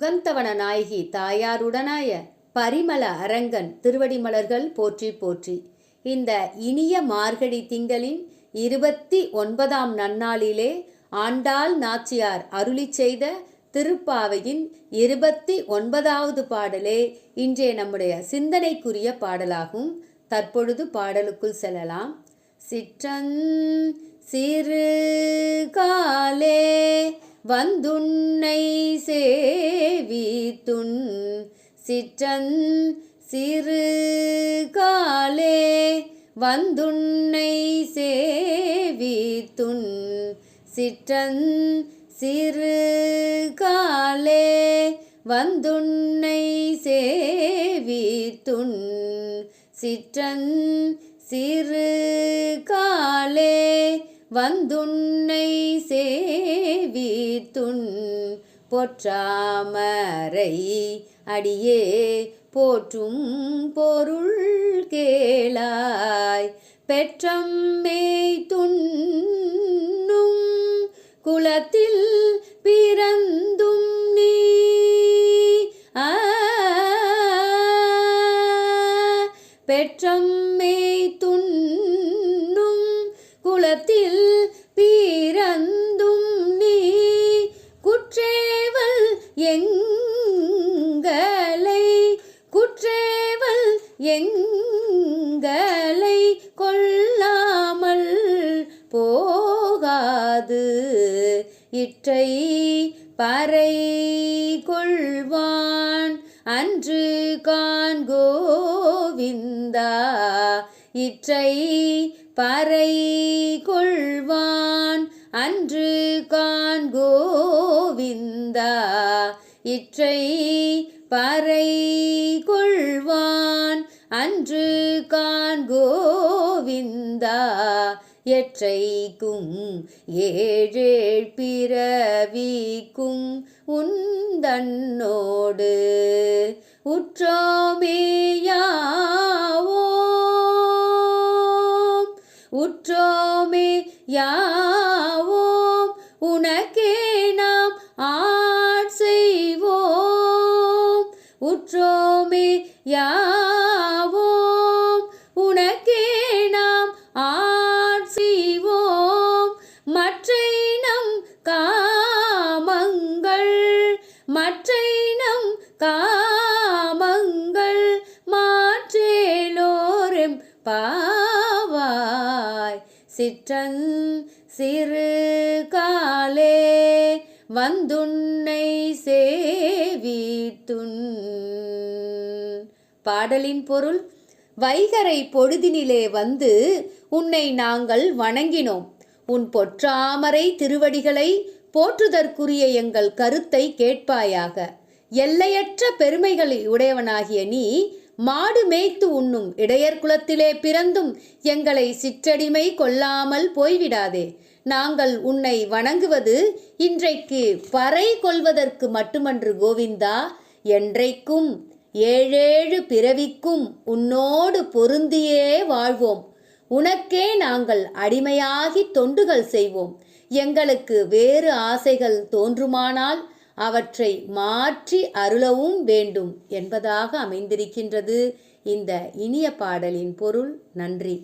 சுகந்தவன நாயகி தாயாருடனாய பரிமள அரங்கன் திருவடிமலர்கள் போற்றி போற்றி. இந்த இனிய மார்கழி திங்களின் இருபத்தி ஒன்பதாம் நன்னாளிலே ஆண்டாள் நாச்சியார் அருளி செய்த திருப்பாவையின் இருபத்தி ஒன்பதாவது பாடலே இன்றைய நம்முடைய சிந்தனைக்குரிய பாடலாகும். தற்பொழுது பாடலுக்குள் செல்லலாம். சிற்றன் சிறு காலே வந்துன்னை வீத்துண் சிற்றன் சிறு காலே வந்துன்னை சேவித்துண் சிற்றன் சிறு காலே வந்துன்னை சேவித்துண் சிற்றன் சிறு காலே வந்துன்னை சேவித்துண் பொற்றாமரை அடியே போற்றும் பொருள் கேளாய். பெற்றம்மே துண்ணும் குலத்தில் பிறந்தும் நீ. பெற்றம்மே துண்ணும் குலத்தில் எங்களை கொள்ளாமல் போகாது. இற்றை பறை கொள்வான் அன்று காண்கோவிந்தா. இற்றை பறை கொள்வான் அன்று காண்கோவிந்தா. இற்றை பறை அன்று கான் கோவிந்தா எற்றைக்கும் ஏழேழ் பிறவிக்கும் உந்தன்னோடு உற்றோமேயாவோம் உற்றோமே யாவோம் உனக்கே நாம் ஆட் செய்வோம். உற்றோமே யா பாவாய். சிற்றன் சிறு காலே வந்துன்னை சேவித்துன். பாடலின் பொருள் வைகரை பொழுதினிலே வந்து உன்னை நாங்கள் வணங்கினோம். உன் பொற்றாமரை திருவடிகளை போற்றுதற்குரிய எங்கள் கருத்தை கேட்பாயாக. எல்லையற்ற பெருமைகளை உடையவனாகிய நீ மாடு மேய்த்து உண்ணும் இடையர் குலத்திலே பிறந்தும் எங்களை சிற்றடிமை கொள்ளாமல் போய்விடாதே. நாங்கள் உன்னை வணங்குவது இன்றைக்கு பறை கொள்வதற்கு மட்டுமன்று கோவிந்தா. என்றைக்கும் ஏழேழு பிறவிக்கும் உன்னோடு பொருந்தியே வாழ்வோம். உனக்கே நாங்கள் அடிமையாகி தொண்டுகள் செய்வோம். எங்களுக்கு வேறு ஆசைகள் தோன்றுமானால் அவற்றை மாற்றி அருளவும் வேண்டும் என்பதாக அமைந்திருக்கின்றது. இந்த இனிய பாடலின் பொருள் நன்றி.